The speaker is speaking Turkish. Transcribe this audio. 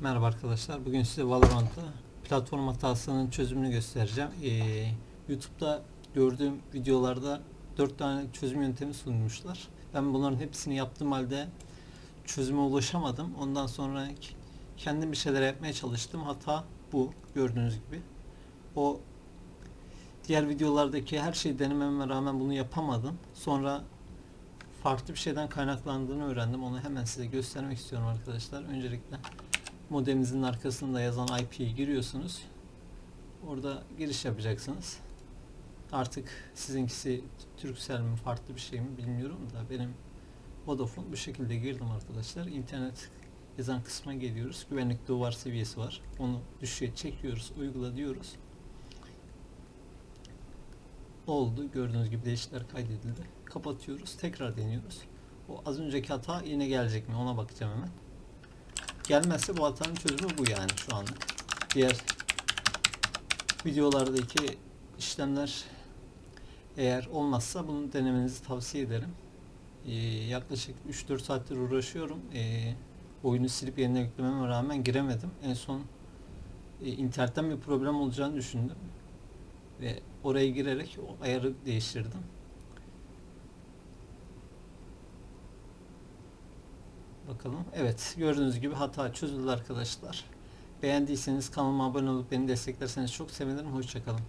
Merhaba arkadaşlar. Bugün size Valorant'ta platform hatasının çözümünü göstereceğim. Ee, YouTube'da gördüğüm videolarda 4 tane çözüm yöntemi sunmuşlar. Ben bunların hepsini yaptığım halde çözüme ulaşamadım. Ondan sonra kendim bir şeyler yapmaya çalıştım. Hata bu gördüğünüz gibi. O diğer videolardaki her şeyi denememe rağmen bunu yapamadım. Sonra farklı bir şeyden kaynaklandığını öğrendim. Onu hemen size göstermek istiyorum arkadaşlar. Öncelikle modeminizin arkasında yazan IP'yi giriyorsunuz. Orada giriş yapacaksınız. Artık sizinkisi Turkcell mi farklı bir şey mi bilmiyorum da benim Vodafone bu şekilde girdim arkadaşlar. İnternet yazan kısma geliyoruz. Güvenlik duvar seviyesi var. Onu düşüğe çekiyoruz. Uygula diyoruz. Oldu. Gördüğünüz gibi değişiklikler kaydedildi. Kapatıyoruz. Tekrar deniyoruz. O az önceki hata yine gelecek mi? Ona bakacağım hemen. Gelmezse bu hatanın çözümü bu yani şu anlık. Diğer videolardaki işlemler eğer olmazsa bunu denemenizi tavsiye ederim. Ee, yaklaşık 3-4 saattir uğraşıyorum. Ee, oyunu silip yeniden yüklememe rağmen giremedim. En son e, internetten bir problem olacağını düşündüm. Ve oraya girerek o ayarı değiştirdim. Bakalım. Evet gördüğünüz gibi hata çözüldü arkadaşlar. Beğendiyseniz kanalıma abone olup beni desteklerseniz çok sevinirim. Hoşçakalın.